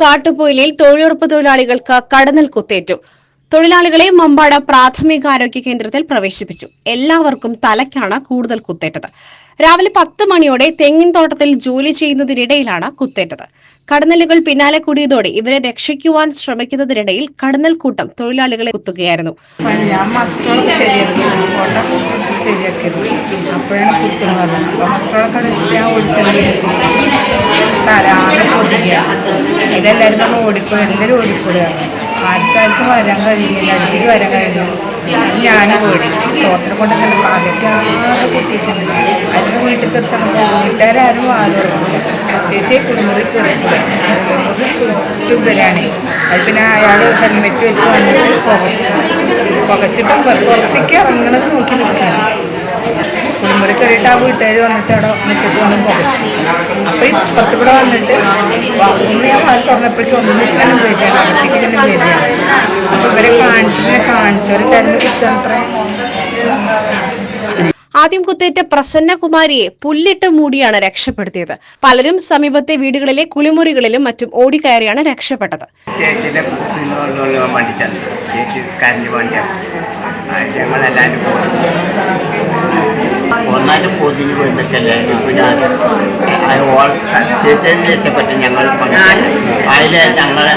കാട്ടുപൊയിലിൽ തൊഴിലുറപ്പ് തൊഴിലാളികൾക്ക് കടന്നൽ കുത്തേറ്റു. തൊഴിലാളികളെ മമ്പാട് പ്രാഥമികാരോഗ്യ കേന്ദ്രത്തിൽ പ്രവേശിപ്പിച്ചു. എല്ലാവർക്കും തലയ്ക്കാണ് കൂടുതൽ കുത്തേറ്റത്. രാവിലെ പത്ത് മണിയോടെ തെങ്ങിൻ തോട്ടത്തിൽ ജോലി ചെയ്യുന്നതിനിടയിലാണ് കുത്തേറ്റത്. കടന്നലുകൾ പിന്നാലെ കൂടിയതോടെ ഇവരെ രക്ഷിക്കുവാൻ ശ്രമിക്കുന്നതിനിടയിൽ കടന്നൽ കൂട്ടം തൊഴിലാളികളെ കുത്തുകയായിരുന്നു. ശരിയാക്കി തരാതെ പൊതിക്കുക ഇതെല്ലാവരും നമ്മൾ ഓടിപ്പോയി എല്ലാവരും ഓടിക്കൂടുക ആൾക്കാർക്ക് വരാൻ കഴിയില്ല അടുത്തേക്ക് വരാൻ കഴിയില്ല. ഞാൻ ഓടി തോട്ടം കൊണ്ട് നല്ല കുട്ടിയിട്ടുണ്ട് ആകെ പൊട്ടിയിട്ടുണ്ട്. അതിന് വീട്ടിൽ കുറച്ച് വീട്ടുകാരും ആരോഗ്യമില്ല ചേച്ചി കുടുംബത്തിൽ കയറിയിട്ടില്ല. ചുറ്റുമ്പലാണ്. അത് പിന്നെ അയാൾ ഹെൽമെറ്റ് വെച്ച് വന്നിട്ട് പുകച്ചു. പുകച്ചിട്ട് പുറത്തേക്ക് ഇറങ്ങണത് നോക്കി നിൽക്കുകയാണ്. കുളിമുറി കയറിയിട്ട് ആ വീട്ടുകാർ വന്നിട്ട് അവിടെ മുറ്റത്ത് വന്ന് പുകച്ചു അപ്പോൾ ഈ പത്ത് കൂടെ വന്നിട്ട് ഒന്ന് ഞാൻ പാൽ തുറന്നപ്പോഴേക്കും ഒന്നിച്ചാണ് വരികയാണ് അകത്തേക്ക് തന്നെ അപ്പോൾ ഇവരെ കാണിച്ചു ഇവരെ കാണിച്ചു ഒരു അത്ര ആദ്യം കുത്തേറ്റ പ്രസന്നകുമാരിയെ പുല്ലിട്ട് മൂടിയാണ് രക്ഷപ്പെടുത്തിയത്. പലരും സമീപത്തെ വീടുകളിലെ കുളിമുറികളിലും മറ്റും ഓടിക്കയറിയാണ് രക്ഷപ്പെട്ടത്. ചേച്ചി കരഞ്ഞു വേണ്ടിയാണ്. ഞങ്ങളെല്ലാവരും ഒന്നാലും പൊതിഞ്ഞു ഓൾ ചേച്ചിയെ രക്ഷപ്പെട്ട് ഞങ്ങൾ അതിലെ ഞങ്ങളെ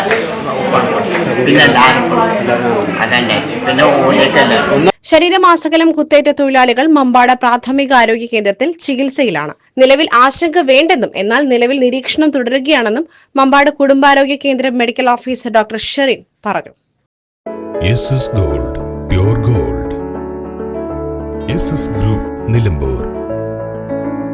പിന്നെ എല്ലാവരും അതന്നെ. പിന്നെ ഓടിയൊക്കെയല്ലേ ശരീരമാസകലം കുത്തേറ്റ തൊഴിലാളികൾ മമ്പാട് പ്രാഥമിക ആരോഗ്യ കേന്ദ്രത്തിൽ ചികിത്സയിലാണ്. നിലവിൽ ആശങ്ക വേണ്ടെന്നും എന്നാൽ നിലവിൽ നിരീക്ഷണം തുടരുകയാണെന്നും മമ്പാട് കുടുംബാരോഗ്യ കേന്ദ്രം മെഡിക്കൽ ഓഫീസർ ഡോക്ടർ ഷെറിൻ പറഞ്ഞു. Gold gold. ഗ്രൂപ്പ് നിലമ്പൂർ.